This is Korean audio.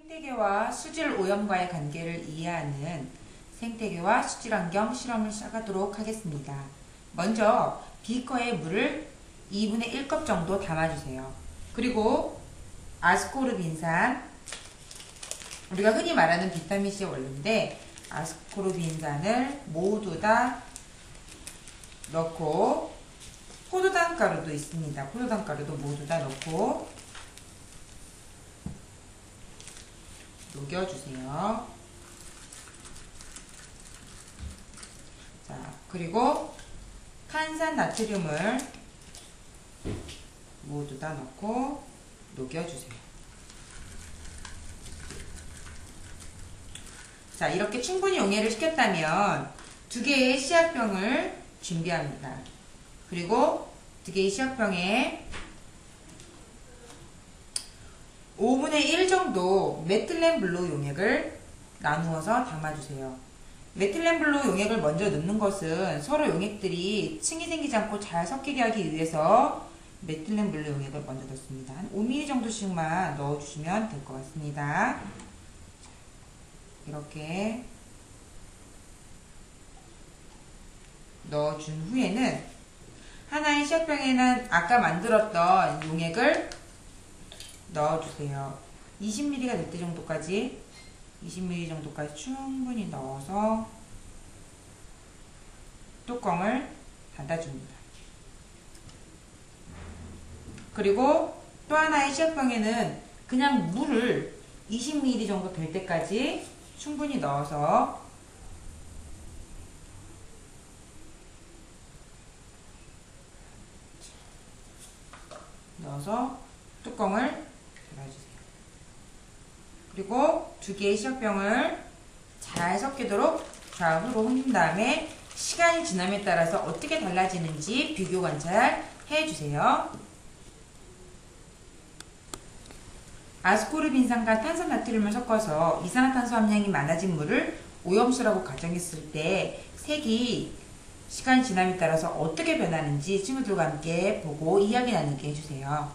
생태계와 수질 오염과의 관계를 이해하는 생태계와 수질 환경 실험을 시작하도록 하겠습니다. 먼저 비커에 물을 2분의 1컵 정도 담아주세요. 그리고 아스코르빈산 우리가 흔히 말하는 비타민C의 원료인데 아스코르빈산을 모두 다 넣고 포도당 가루도 있습니다. 포도당 가루도 모두 다 넣고 녹여주세요. 자, 그리고 탄산 나트륨을 모두 다 넣고 녹여주세요. 자, 이렇게 충분히 용해를 시켰다면 두 개의 시약병을 준비합니다. 그리고 두 개의 시약병에 5분의 1 정도 메틸렌 블루 용액을 나누어서 담아주세요. 메틸렌 블루 용액을 먼저 넣는 것은 서로 용액들이 층이 생기지 않고 잘 섞이게 하기 위해서 메틸렌 블루 용액을 먼저 넣습니다. 한 5ml 정도씩만 넣어주시면 될 것 같습니다. 이렇게 넣어준 후에는 하나의 시약병에는 아까 만들었던 용액을 넣어주세요. 20ml가 될 때 정도까지 20ml 정도까지 충분히 넣어서 뚜껑을 닫아줍니다. 그리고 또 하나의 시약병에는 그냥 물을 20ml 정도 될 때까지 충분히 넣어서 넣어서 뚜껑을 닫아주세요. 그리고 두 개의 시약병을 잘 섞이도록 좌우로 흔든 다음에 시간이 지남에 따라서 어떻게 달라지는지 비교 관찰 해 주세요. 아스코르빈산과 탄산나트륨을 섞어서 이산화탄소 함량이 많아진 물을 오염수라고 가정했을 때 색이 시간이 지남에 따라서 어떻게 변하는지 친구들과 함께 보고 이야기 나누게 해주세요.